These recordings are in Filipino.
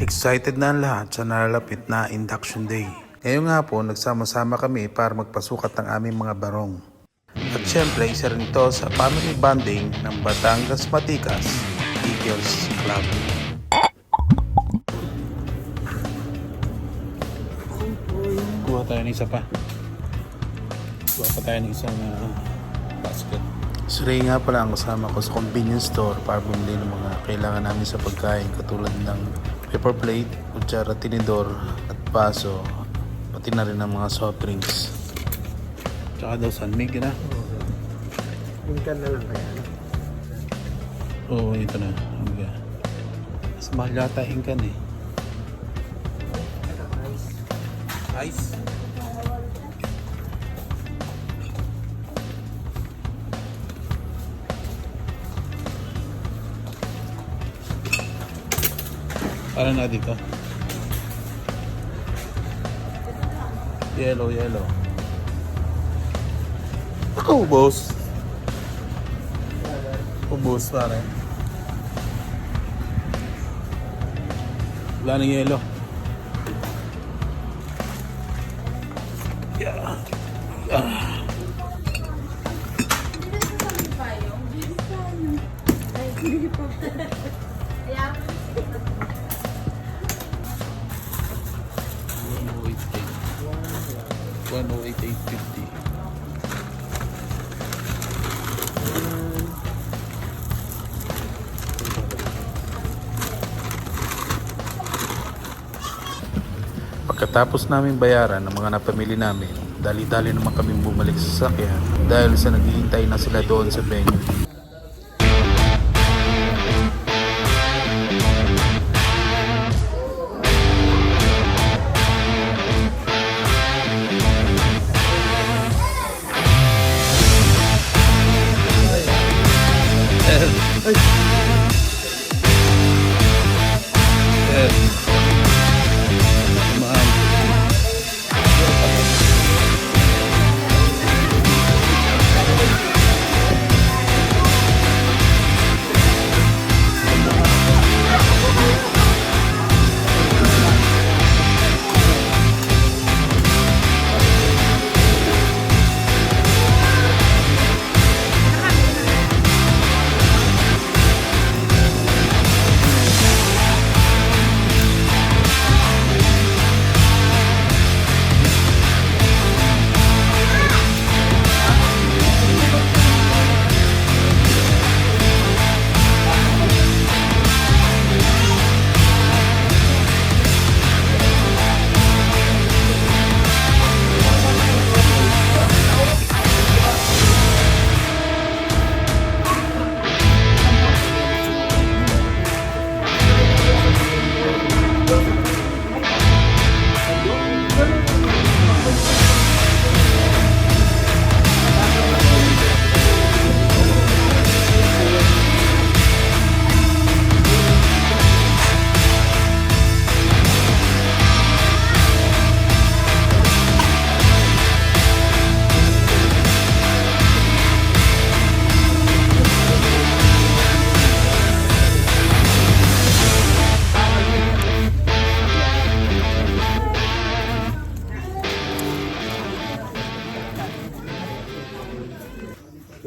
Excited na ang lahat sa nalalapit na induction day. Ngayon nga po, nagsama-sama kami para magpasukat ng aming mga barong. At syempre, isa rin ito sa family bonding ng Batangas Matikas Eagles Club. Kuha tayo ng isa pa. Kuha pa tayo ng isang uh, basket. Si Ray nga pala ang kasama ko sa convenience store para bumili ng mga kailangan namin sa pagkain katulad ng paper plate, kutsara, tinidor at paso pati na rin ang mga soft drinks. Tsaka daw sunmig na. Minkan na lang kaya. Oo, ito na. Hangga. Mas mahal yata ingkan eh. Ice. Ano na dito? Yellow, yellow. Ubos. Ubos pare. Wala nang yellow. Yeah. Ah. Yeah. 108.850. Pagkatapos namin bayaran ng mga napamili namin, dali-dali naman kami bumalik sa sasakyan dahil sa naghihintay na sila doon sa venue.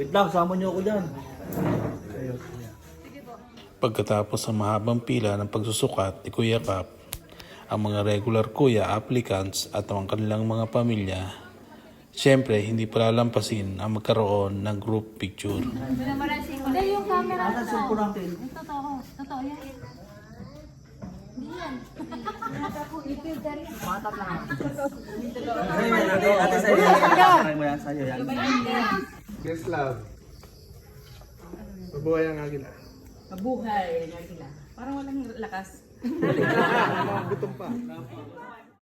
Wait lang, sama niyo ako dyan. Pagkatapos ng mahabang pila ng pagsusukat ni Kuya Kap, ang mga regular kuya applicants at ang kanilang mga pamilya, syempre hindi palalampasin ang magkaroon ng group picture. Hindi, yung camera ito. cellphone natin? Ito, totoo. Totoo yan. Hindi yan. I-filter yan. Ate, ate sa'yo yan. Try mo yan, sa'yo yan. Yes, love. Mabuhay ang agila. Mabuhay, Nagila. Parang walang lakas. Gutom pa.